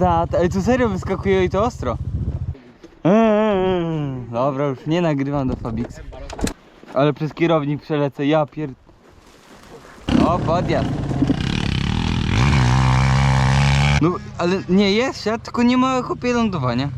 Za, ale tu serio wyskakuje i to ostro. Eee, Dobra, już nie nagrywam do Fabix. Ale przez kierownik przelecę, ja pier... O, podjazd. No, ale nie jest siat, tylko nie ma chłopie lądowania.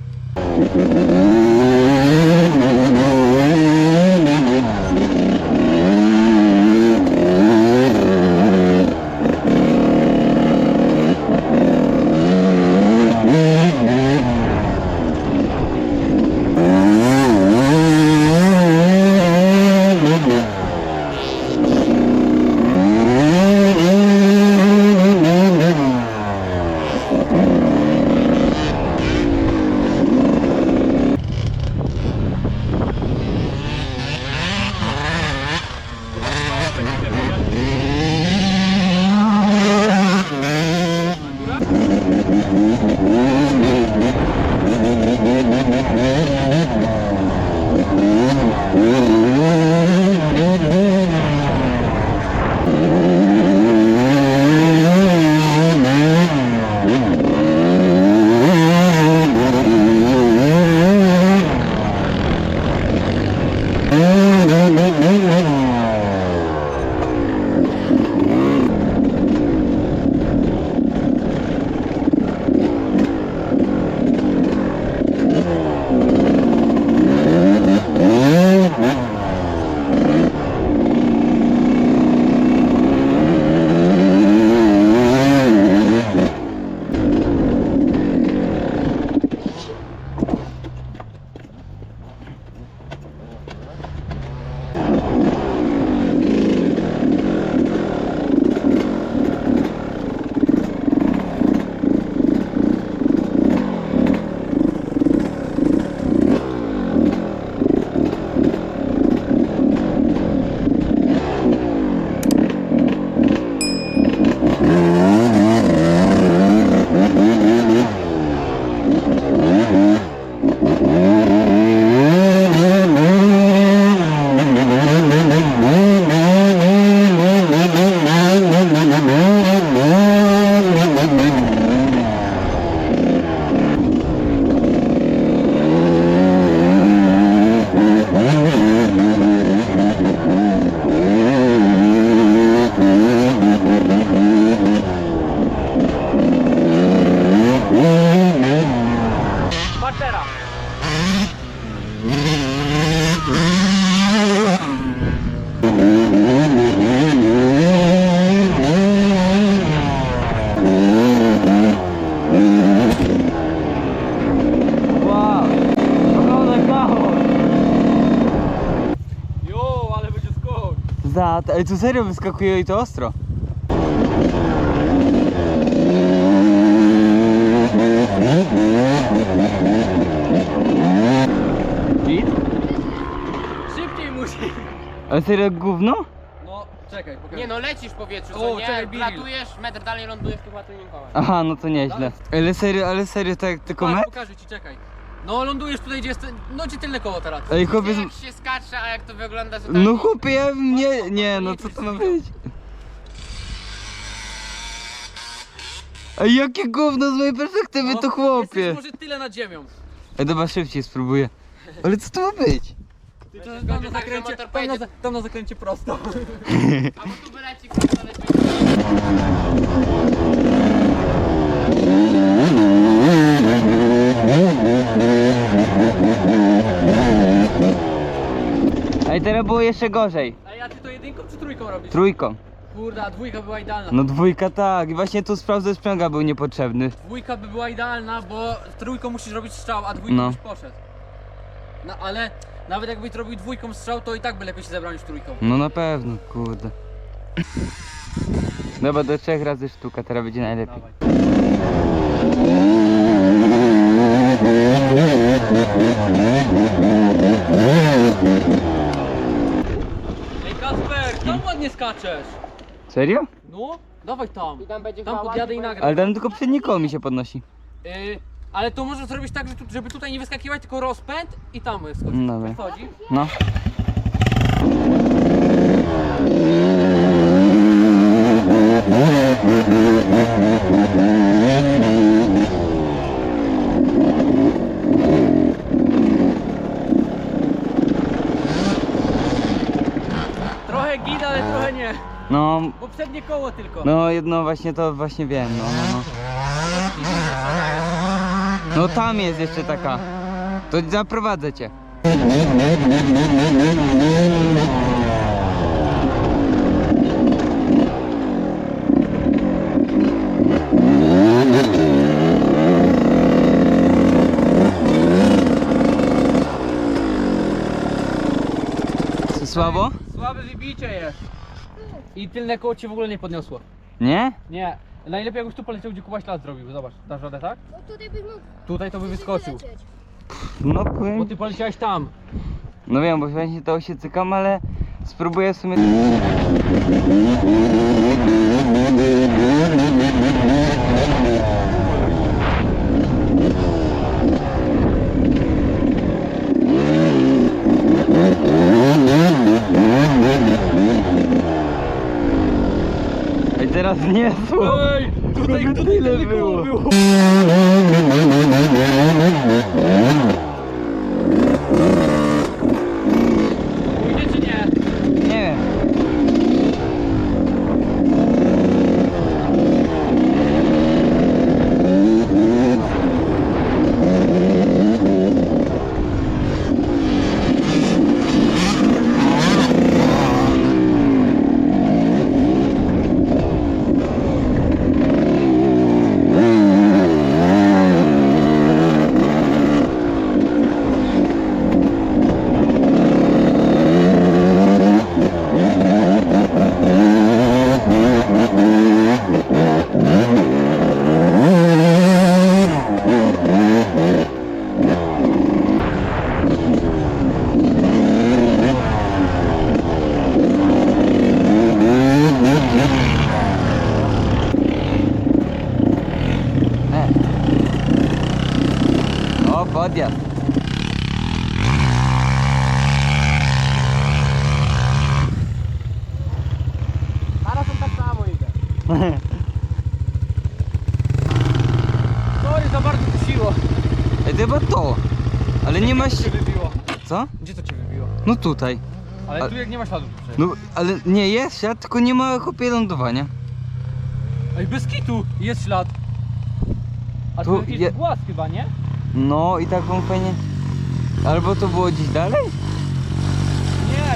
Za, ale tu serio wyskakuje i to ostro. Git? Szybciej musi. Ale serio gówno? No, czekaj, pokażę. Nie no, lecisz w powietrzu, O, co nie? czekaj, Bill. Latujesz, metr dalej lądujesz łatunnych kołach. Aha, no to nieźle. Ale serio, ale serio, tak tylko Patrz, pokażę ci, czekaj. No, lądujesz tutaj, gdzie jest... No, gdzie tylne koło teraz. Ej, chłopie. Jak się skacze, a jak to wygląda, to tak... no chłopie, ja nie, nie, no co to ma być? Ej, jakie gówno z mojej perspektywy No, to chłopie. Jesteś może tyle nad ziemią. Ej, dobra, szybciej spróbuję. Ale co to ma być? Ty, Będzie tam, na tak, że zakręcie, motor tam, na, pojedzie- za- tam na zakręcie prosto. Albo tu wyleci, kurwa. Ej, teraz było jeszcze gorzej. Ej, a ty to jedynką czy trójką robisz? Trójką. Kurde, a dwójka była idealna. No dwójka tak. I właśnie tu sprawdzę sprzęga był niepotrzebny. Dwójka by była idealna, bo trójką musisz robić strzał, a dwójką No. byś poszedł. No ale nawet jakbyś robił dwójką strzał, to i tak by lepiej się zebrał niż trójką. No na pewno, kurde. Dobra, do trzech razy sztuka, teraz będzie najlepiej. Dawaj. Tam ładnie skaczesz. Serio? No, dawaj tam. I tam będzie Tam chyba podjadę i nagram. Ale tam tylko przednie koło mi się podnosi. Yy, ale to możesz zrobić tak, że tu, żeby tutaj nie wyskakiwać, tylko rozpęd i tam skoczyć. No dobra. Wchodzi. No. No, Bo przednie koło tylko. no jedno właśnie to właśnie wiem, no, no, no. No tam jest jeszcze taka. To zaprowadzę cię. Słabo? Słabe wybicie jest. I tylne koło cię w ogóle nie podniosło. Nie? Nie. Najlepiej jakbyś tu poleciał, gdzie Kuba ślad zrobił. Zobacz, dasz radę, tak? No tutaj byś mógł Tutaj to by wyskoczył. wylecieć. No Bo powiem. ty poleciałeś tam. No wiem, bo właśnie to się cykam, ale spróbuję w sumie. Ej, teraz nie było. Ej, tutaj, tutaj Tyle tyle było. było. było. Pójdzie czy nie? Nie wiem. E. O, podjazd. Zaraz on tak samo idę. Sorry, za bardzo kusiło. Ej, chyba to. Ale nie ma się... cię wybiło? Co? Gdzie to cię wybiło? No tutaj. Ale tu jak nie ma śladów przecież. No, ale nie jest ślad, tylko nie ma chłopie lądowania. Ej, bez kitu jest ślad. A Tu tu jakiś je- głaz chyba, nie? No i tak wam fajnie... Albo to było gdzieś dalej?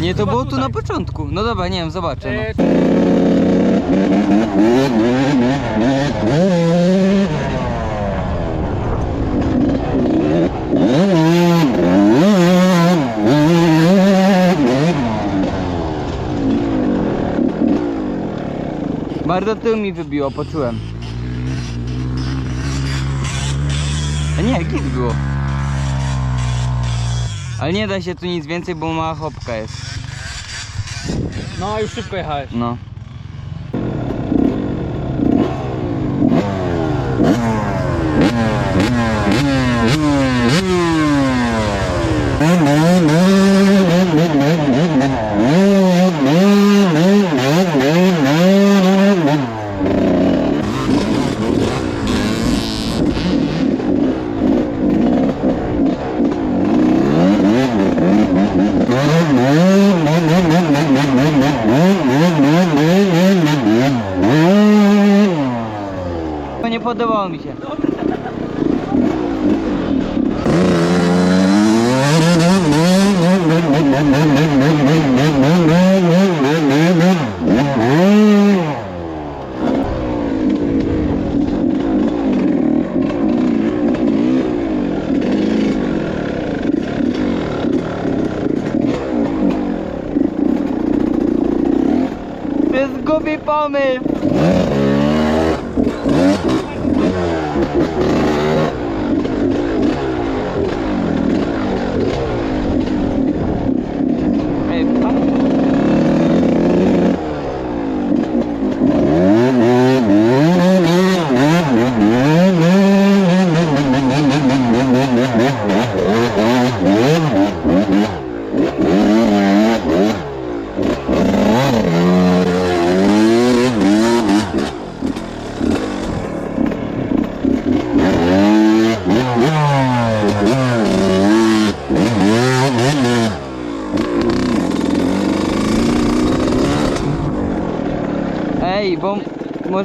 Nie, Nie, to chyba było tu tutaj. na początku. No dobra, nie wiem, zobaczę. E, No. Bardzo tył mi wybiło, poczułem. A nie, git było. Ale nie da się tu nic więcej, bo mała chopka jest. No, już szybko jechałeś. No.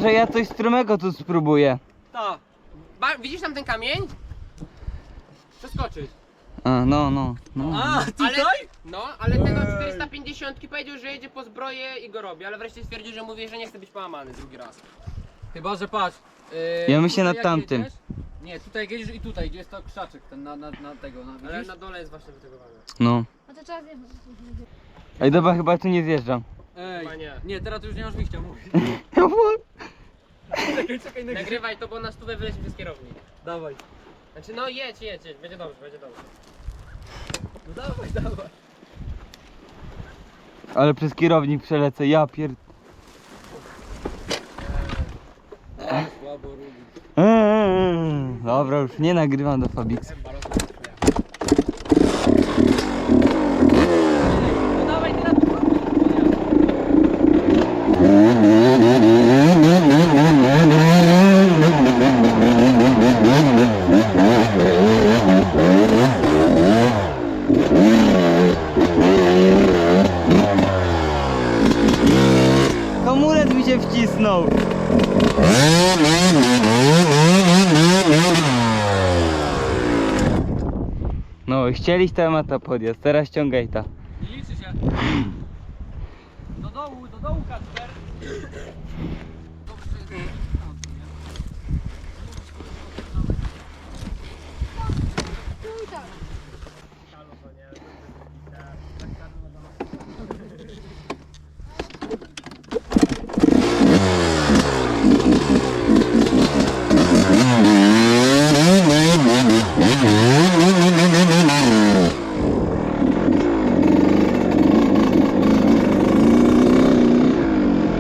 Może ja coś stromego tu spróbuję. To. Ba widzisz tam ten kamień? Przeskoczyć. A, no, no, no. A, Ale, tutaj? no, ale ten od 450 powiedział, że jedzie po zbroję i go robi, ale wreszcie stwierdził, że mówi, że nie chce być połamany drugi raz. Chyba, że patrz. Yy, Ja myślę tutaj nad jak tamtym. jedziesz- Nie, tutaj jak jedziesz i tutaj, gdzie jest to krzaczek, ten na, na, na tego, na, Ale widzisz? na dole jest właśnie wytegowany. No. A to trzeba zjechać. Ej, dobra, chyba tu nie zjeżdżam. Ej, Chyba nie. nie, teraz to już nie masz wyjścia, mówić. czekaj, czekaj, nagrywaj. Nagrywaj to, bo na stówę wyleci przez kierownik. Dawaj. Znaczy no jedź, jedź, jedź, będzie dobrze, będzie dobrze. No dawaj, dawaj. Ale przez kierownik przelecę, ja pier... Słabo robi. Eee, Dobra, już nie nagrywam do Fabiksa. No dawaj, ty na to. Hamulec mi się wcisnął. No, chcieliś temata podjazd, teraz ściągaj ta.